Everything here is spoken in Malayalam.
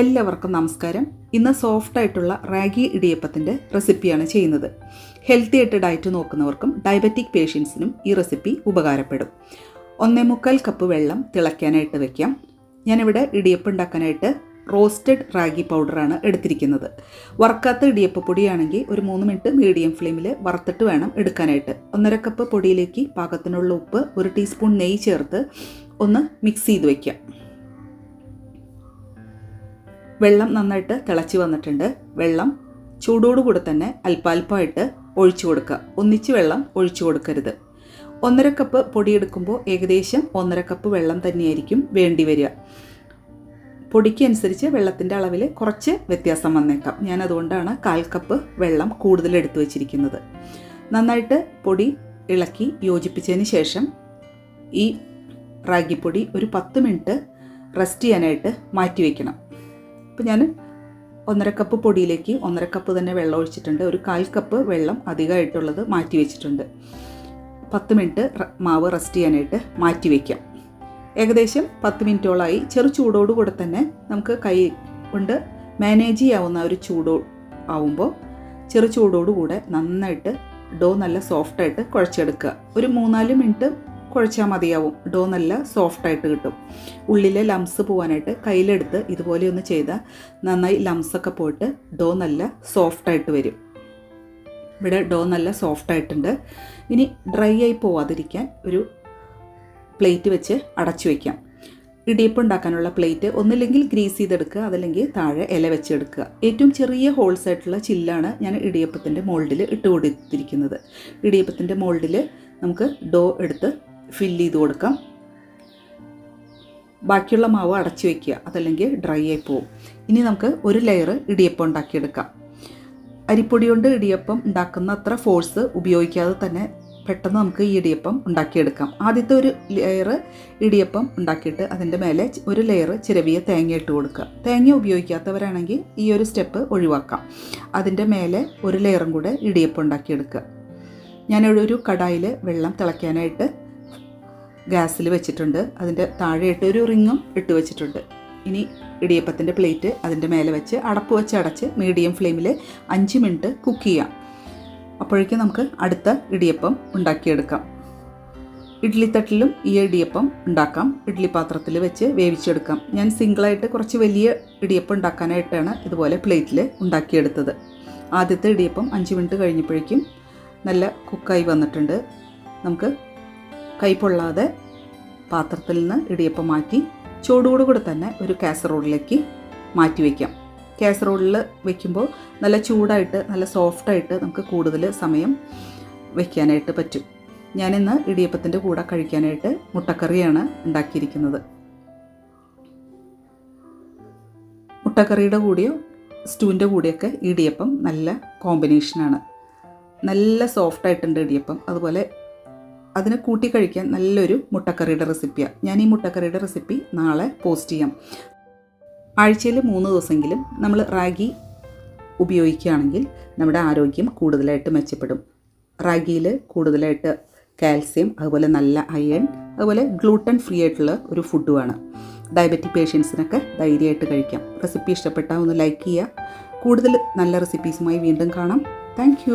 എല്ലാവർക്കും നമസ്കാരം. ഇന്ന് സോഫ്റ്റ് ആയിട്ടുള്ള റാഗി ഇടിയപ്പത്തിന്റെ റെസിപ്പിയാണ് ചെയ്യുന്നത്. ഹെൽത്തി ആയിട്ട് ഡയറ്റ് നോക്കുന്നവർക്കും ഡയബറ്റിക് പേഷ്യൻസിനും ഈ റെസിപ്പി ഉപകാരപ്പെടും. ഒന്നേ മുക്കാൽ കപ്പ് വെള്ളം തിളയ്ക്കാനായിട്ട് വെക്കാം. ഞാനിവിടെ ഇടിയപ്പം ഉണ്ടാക്കാനായിട്ട് റോസ്റ്റഡ് റാഗി പൗഡറാണ് എടുത്തിരിക്കുന്നത്. വറുക്കാത്ത ഇടിയപ്പ പൊടിയാണെങ്കിൽ ഒരു മൂന്ന് മിനിറ്റ് മീഡിയം ഫ്ലെയിമിൽ വറുത്തിട്ട് വേണം എടുക്കാനായിട്ട്. ഒന്നര കപ്പ് പൊടിയിലേക്ക് പാകത്തിനുള്ള ഉപ്പ് ഒരു ടീസ്പൂൺ നെയ്യ് ചേർത്ത് ഒന്ന് മിക്സ് ചെയ്ത് വയ്ക്കാം വെള്ളം നന്നായിട്ട് തിളച്ച് വന്നിട്ടുണ്ട്. വെള്ളം ചൂടോടുകൂടെ തന്നെ അല്പാൽപ്പമായിട്ട് ഒഴിച്ചു കൊടുക്കുക. ഒന്നിച്ച് വെള്ളം ഒഴിച്ചു കൊടുക്കരുത്. ഒന്നര കപ്പ് പൊടിയെടുക്കുമ്പോൾ ഏകദേശം ഒന്നര കപ്പ് വെള്ളം തന്നെയായിരിക്കും വേണ്ടി വരിക. പൊടിക്ക് അനുസരിച്ച് വെള്ളത്തിന്റെ അളവിൽ കുറച്ച് വ്യത്യാസം വന്നേക്കാം. ഞാൻ അതുകൊണ്ടാണ് കാൽ കപ്പ് വെള്ളം കൂടുതൽ എടുത്തു വച്ചിരിക്കുന്നത്. നന്നായിട്ട് പൊടി ഇളക്കി യോജിപ്പിച്ചതിന് ശേഷം ഈ റാഗിപ്പൊടി ഒരു പത്ത് മിനിറ്റ് റെസ്റ്റ് ചെയ്യാനായിട്ട് മാറ്റി വയ്ക്കണം അപ്പോൾ ഞാൻ ഒന്നര കപ്പ് പൊടിയിലേക്ക് ഒന്നര കപ്പ് തന്നെ വെള്ളം ഒഴിച്ചിട്ടുണ്ട്. ഒരു കാൽ കപ്പ് വെള്ളം അധികമായിട്ടുള്ളത് മാറ്റി വെച്ചിട്ടുണ്ട്. പത്ത് മിനിറ്റ് മാവ് റെസ്റ്റ് ചെയ്യാനായിട്ട് മാറ്റി വയ്ക്കാം ഏകദേശം പത്ത് മിനിറ്റോളായി. ചെറു ചൂടോടുകൂടെ തന്നെ നമുക്ക് കൈ കൊണ്ട് മാനേജ് ചെയ്യാവുന്ന ഒരു ചൂടോ ആവുമ്പോൾ ചെറു ചൂടോടുകൂടെ നന്നായിട്ട് ഡോ നല്ല സോഫ്റ്റായിട്ട് കുഴച്ചെടുക്കുക. ഒരു മൂന്നാൽ മിനിറ്റ് കുഴച്ചാൽ മതിയാവും. ഡോ നല്ല സോഫ്റ്റായിട്ട് കിട്ടും. ഉള്ളിലെ ലംസ് പോകാനായിട്ട് കയ്യിലെടുത്ത് ഇതുപോലെ ഒന്ന് ചെയ്താൽ നന്നായി ലംസൊക്കെ പോയിട്ട് ഡോ നല്ല സോഫ്റ്റായിട്ട് വരും. ഇവിടെ ഡോ നല്ല സോഫ്റ്റായിട്ടുണ്ട് ഇനി ഡ്രൈ ആയി പോവാതിരിക്കാൻ ഒരു പ്ലേറ്റ് വെച്ച് അടച്ചു വയ്ക്കാം ഇടിയപ്പം ഉണ്ടാക്കാനുള്ള പ്ലേറ്റ് ഒന്നില്ലെങ്കിൽ ഗ്രീസ് ചെയ്തെടുക്കുക അതല്ലെങ്കിൽ താഴെ ഇല വെച്ചെടുക്കുക. ഏറ്റവും ചെറിയ ഹോൾസ് ആയിട്ടുള്ള ചില്ലാണ് ഞാൻ ഇടിയപ്പത്തിന്റെ മോൾഡിൽ ഇട്ട് കൊടുത്തിരിക്കുന്നത്. ഇടിയപ്പത്തിന്റെ മോൾഡിൽ നമുക്ക് ഡോ എടുത്ത് ഫില്ല് ചെയ്ത് കൊടുക്കാം. ബാക്കിയുള്ള മാവ് അടച്ചു വയ്ക്കുക അതല്ലെങ്കിൽ ഡ്രൈ ആയി പോവും. ഇനി നമുക്ക് ഒരു ലെയർ ഇടിയപ്പം ഉണ്ടാക്കിയെടുക്കാം. അരിപ്പൊടി കൊണ്ട് ഇടിയപ്പം ഉണ്ടാക്കുന്ന അത്ര ഫോഴ്സ് ഉപയോഗിക്കാതെ തന്നെ പെട്ടെന്ന് നമുക്ക് ഈ ഇടിയപ്പം ഉണ്ടാക്കിയെടുക്കാം. ആദ്യത്തെ ഒരു ലെയർ ഇടിയപ്പം ഉണ്ടാക്കിയിട്ട് അതിന്റെ മേലെ ഒരു ലെയർ ചിരവിയ തേങ്ങ ഇട്ട് കൊടുക്കുക. തേങ്ങ ഉപയോഗിക്കാത്തവരാണെങ്കിൽ ഈ ഒരു സ്റ്റെപ്പ് ഒഴിവാക്കാം. അതിന്റെ മേലെ ഒരു ലെയറും കൂടെ ഇടിയപ്പം ഉണ്ടാക്കിയെടുക്കുക. ഞാനൊരു കടായിൽ വെള്ളം തിളയ്ക്കാനായിട്ട് ഗ്യാസിൽ വെച്ചിട്ടുണ്ട്. അതിന്റെ താഴെയിട്ട് ഒരു റിങ്ങും ഇട്ട് വെച്ചിട്ടുണ്ട്. ഇനി ഇടിയപ്പത്തിന്റെ പ്ലേറ്റ് അതിന്റെ മേലെ വെച്ച് അടപ്പ് വെച്ച് അടച്ച് മീഡിയം ഫ്ലെയിമിൽ അഞ്ച് മിനിറ്റ് കുക്ക് ചെയ്യാം. അപ്പോഴേക്കും നമുക്ക് അടുത്ത ഇടിയപ്പം ഉണ്ടാക്കിയെടുക്കാം. ഇഡ്ലിത്തട്ടിലും ഈ ഇടിയപ്പം ഉണ്ടാക്കാം. ഇഡ്ലി പാത്രത്തിൽ വെച്ച് വേവിച്ചെടുക്കാം. ഞാൻ സിംഗിളായിട്ട് കുറച്ച് വലിയ ഇടിയപ്പം ഉണ്ടാക്കാനായിട്ടാണ് ഇതുപോലെ പ്ലേറ്റിൽ ഉണ്ടാക്കിയെടുത്തത്. ആദ്യത്തെ ഇടിയപ്പം അഞ്ച് മിനിറ്റ് കഴിഞ്ഞപ്പോഴേക്കും നല്ല കുക്കായി വന്നിട്ടുണ്ട്. നമുക്ക് കൈ പൊള്ളാതെ പാത്രത്തിൽ നിന്ന് ഇടിയപ്പം മാറ്റി ചൂടോടുകൂടെ തന്നെ ഒരു കാസറോളിലേക്ക് മാറ്റി വയ്ക്കാം കാസറോളിൽ വെക്കുമ്പോൾ നല്ല ചൂടായിട്ട് നല്ല സോഫ്റ്റായിട്ട് നമുക്ക് കൂടുതൽ സമയം വയ്ക്കാനായിട്ട് പറ്റും. ഞാനിന്ന് ഇടിയപ്പത്തിന്റെ കൂടെ കഴിക്കാനായിട്ട് മുട്ടക്കറിയാണ് ഉണ്ടാക്കിയിരിക്കുന്നത്. മുട്ടക്കറിയുടെ കൂടെയോ സ്റ്റൂവിന്റെ കൂടെയൊക്കെ ഇടിയപ്പം നല്ല കോമ്പിനേഷനാണ്. നല്ല സോഫ്റ്റായിട്ടുണ്ട് ഇടിയപ്പം. അതുപോലെ അതിന് കൂട്ടി കഴിക്കാൻ നല്ലൊരു മുട്ടക്കറിയുടെ റെസിപ്പിയാണ് ഞാൻ ഈ മുട്ടക്കറിയുടെ റെസിപ്പി നാളെ പോസ്റ്റ് ചെയ്യാം. ആഴ്ചയിൽ മൂന്ന് ദിവസമെങ്കിലും നമ്മൾ റാഗി ഉപയോഗിക്കുകയാണെങ്കിൽ നമ്മുടെ ആരോഗ്യം കൂടുതലായിട്ട് മെച്ചപ്പെടും. റാഗിയിൽ കൂടുതലായിട്ട് കാൽസ്യം അതുപോലെ നല്ല അയൺ അതുപോലെ ഗ്ലൂട്ടൻ ഫ്രീ ആയിട്ടുള്ള ഒരു ഫുഡുമാണ് ഡയബറ്റിക് പേഷ്യൻസിനൊക്കെ ധൈര്യമായിട്ട് കഴിക്കാം. റെസിപ്പി ഇഷ്ടപ്പെട്ടാൽ ഒന്ന് ലൈക്ക് ചെയ്യുക. കൂടുതൽ നല്ല റെസിപ്പീസുമായി വീണ്ടും കാണാം. താങ്ക്